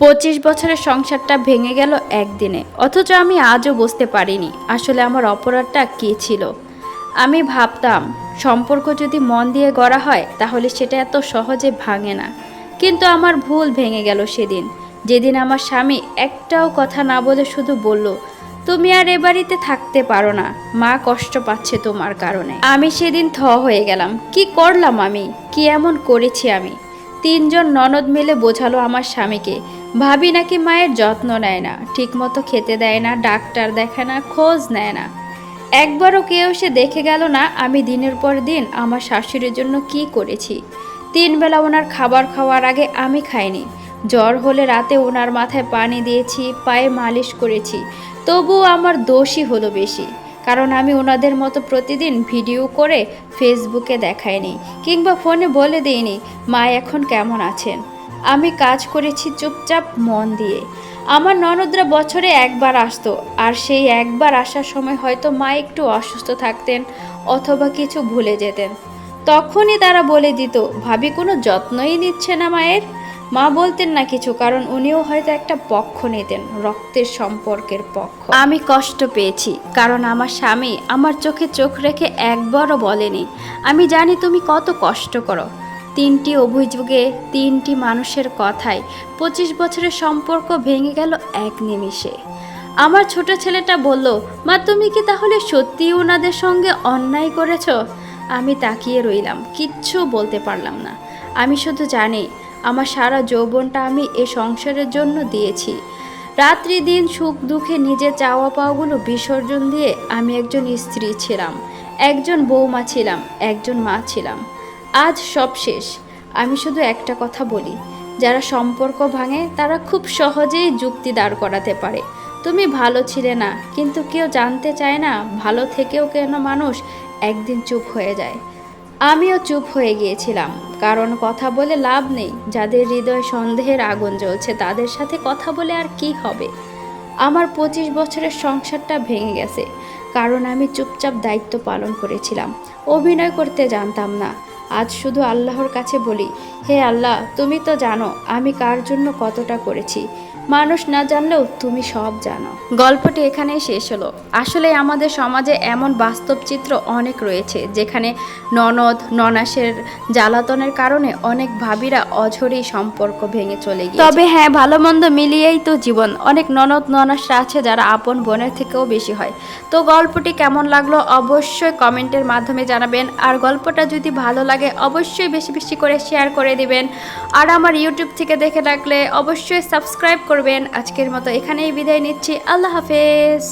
পঁচিশ বছরের সংসারটা ভেঙে গেল একদিনে। অথচ আমি আজও বুঝতে পারিনি আসলে আমার অপরাধটা কী ছিল। আমি ভাবতাম, সম্পর্ক যদি মন দিয়ে গড়া হয়, তাহলে সেটা এত সহজে ভাঙে না। কিন্তু আমার ভুল ভেঙে গেল সেদিন। যেদিন আমার স্বামী একটাও কথা না বলে শুধু বলল, তুমি আর এ বাড়িতে থাকতে পারো না, মা কষ্ট পাচ্ছে তোমার কারণে। আমি সেদিন থ হয়ে গেলাম। কি করলাম আমি? কি এমন করেছি আমি? তিনজন ননদ মিলে বোঝালো আমার স্বামীকে। ভাবি নাকি মায়ের যত্ন নেয় না, ঠিকমতো খেতে দেয় না, ডাক্তার দেখে না, খোঁজ নেয় না। একবারও কেউ সে দেখে গেল না, আমি দিনের পর দিন আমার শাশুড়ির জন্য কি করেছি। তিন বেলা ওনার খাবার খাওয়ার আগে আমি খাইনি। জ্বর হলে রাতে ওনার মাথায় পানি দিয়েছি, পায়ে মালিশ করেছি। তবুও আমার দোষই হলো বেশি। কারণ আমি ওনাদের মতো প্রতিদিন ভিডিও করে ফেসবুকে দেখাইনি কিংবা ফোনে বলে দিইনি, মা, এখন কেমন আছেন? আমি কাজ করেছি চুপচাপ মন দিয়ে। আমার ননদরা বছরে একবার আসতো, আর সেই একবার আসার সময় হয়তো মা একটু অসুস্থ থাকতেন অথবা কিছু ভুলে যেতেন। তখনই তারা বলে দিত, ভাবি, কোনো যত্নই নিচ্ছে না মায়ের? মা বলতেন না কিছু, কারণ উনিও হয়তো একটা পক্ষ নিতেন, রক্তের সম্পর্কের পক্ষ। আমি কষ্ট পেয়েছি, কারণ আমার স্বামী আমার চোখে চোখ রেখে একবারও বলেনি, আমি জানি তুমি কত কষ্ট করো। তিনটি অভিযোগে তিনটি মানুষের কথায় পঁচিশ বছরের সম্পর্ক ভেঙে গেল এক নিমিষে। আমার ছোট ছেলেটা বলল, মা, তুমি কি তাহলে সত্যিই ওনাদের সঙ্গে অন্যায় করেছ? আমি তাকিয়ে রইলাম, কিচ্ছু বলতে পারলাম না। আমি শুধু জানি আমার সারা যৌবনটা আমি এ সংসারের জন্য দিয়েছি। রাত্রি দিন সুখ দুঃখে নিজের চাওয়া পাওয়াগুলো বিসর্জন দিয়ে আমি একজন স্ত্রী ছিলাম। একজন বৌমা ছিলাম, একজন মা ছিলাম। আজ সব শেষ। আমি শুধু একটা কথা বলি, যারা সম্পর্ক ভাঙে তারা খুব সহজেই যুক্তি দাঁড় করাতে পারে। তুমি ভালো ছিলে না, কিন্তু কেউ জানতে চায় না ভালো থেকেও কেন মানুষ একদিন চুপ হয়ে যায়। আমিও চুপ হয়ে গিয়েছিলাম। কারণ কথা বলে লাভ নেই। যাদের হৃদয় সন্দেহের আগুন জ্বলছে, তাদের সাথে কথা বলে আর কি হবে? আমার পঁচিশ বছরের সংসারটা ভেঙে গেছে। কারণ আমি চুপচাপ দায়িত্ব পালন করেছিলাম। অভিনয় করতে জানতাম না। আজ শুধু আল্লাহর কাছে বলি, হে আল্লাহ, তুমি তো জানো আমি কার জন্য কতটা করেছি। মানুষ না জানলেও তুমি সব জানো। গল্পটি এখানেই শেষ হলো। আসলে আমাদের সমাজে এমন বাস্তব চিত্র অনেক রয়েছে, যেখানে ননদ, ননাসের জ্বালাতনের কারণে অনেক ভাবিরা অঝরেই সম্পর্ক ভেঙে চলে গিয়ে তবে হ্যাঁ ভালো মন্দ মিলিয়েই তো জীবন। অনেক ননদ, ননাসরা আছে যারা আপন বোনের থেকেও বেশি হয়। তো গল্পটি কেমন লাগল অবশ্যই কমেন্টের মাধ্যমে জানাবেন। আর গল্পটা যদি ভালো লাগে অবশ্যই বেশি বেশি করে শেয়ার করে দিবেন। আর আমার ইউটিউব থেকে দেখে রাখলে অবশ্যই সাবস্ক্রাইব করবেন। আজকের মতো এখানেই বিদায় নিচ্ছি। আল্লাহ হাফেজ।